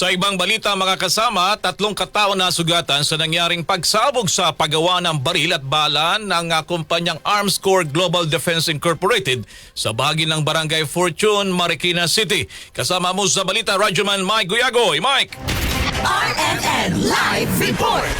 Sa ibang balita mga kasama, tatlong katao na sugatan sa nangyaring pagsabog sa paggawa ng baril at bala ng ah, kumpanyang Arms Corps Global Defense Incorporated sa bahagi ng Barangay Fortune, Marikina City. Kasama mo sa balita, Radyoman Mike Guyagoy. Mike! RMN Live Report.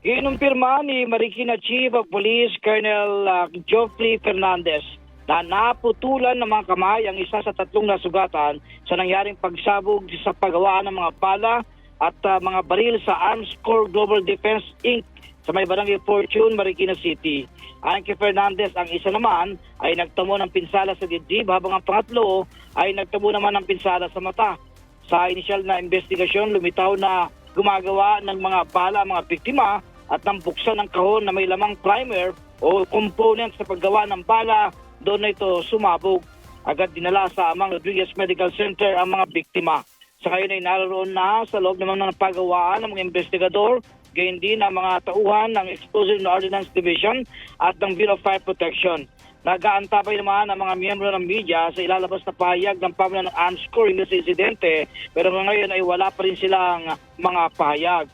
Inumpirma ni Marikina Chief of Police Colonel uh, Geoffrey Fernandez na naputulan ng mga kamay ang isa sa tatlong nasugatan sa nangyaring pagsabog sa paggawa ng mga bala at uh, mga baril sa Arms Corps Global Defense Inc. sa may barangay Fortune, Marikina City. Kay Fernandez, ang isa naman ay nagtamo ng pinsala sa dibdib habang ang pangatlo ay nagtamo naman ng pinsala sa mata. Sa inisyal na investigasyon, lumitaw na gumagawa ng mga bala mga biktima at nang buksan ng kahon na may lamang primer o component sa paggawa ng bala, doon ito sumabog. Agad dinala sa Amang Rodriguez Medical Center ang mga biktima. Sa ngayon ay naroon na sa loob naman ng pagawaan ng mga investigador, gayon din ang mga tauhan ng Explosive Ordnance Division at ng Bureau of Fire Protection. Nag-aantabay naman ang mga miyembro ng media sa ilalabas na pahayag ng pamilya ng Arms Corps hindi sa insidente pero ngayon ay wala pa rin silang mga pahayag.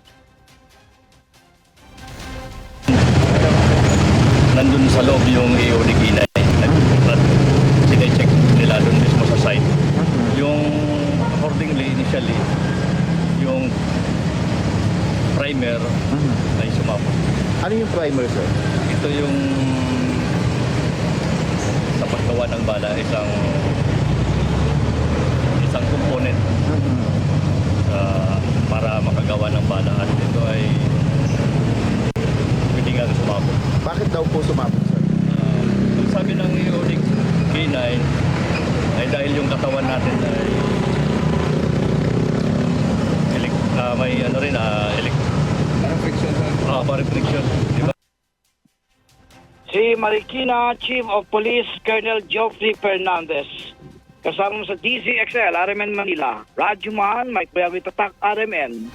Nandun sa loob yung EO ni Ginay. Nag- Sinecheck nila doon mismo sa site. Yung accordingly, initially, yung primer ay sumabog. Ano yung primer, sir? Ito yung sa paggawa ng bala, isang component sa para makagawa ng bala at ito ay pwede nga sumabog. Bakit daw po sumabog, sir? Ah, ang sabi ng Ionic K9 ay dahil yung katawan natin ay elek- ah, may ano rin ah, elek- Parang friction, ah, parang friction, di ba? Si Marikina Chief of Police Colonel Geoffrey Fernandez. Kasama mo sa DZXL, RMN Manila. Radyo Man, Mike Bayawit Tatak, RMN.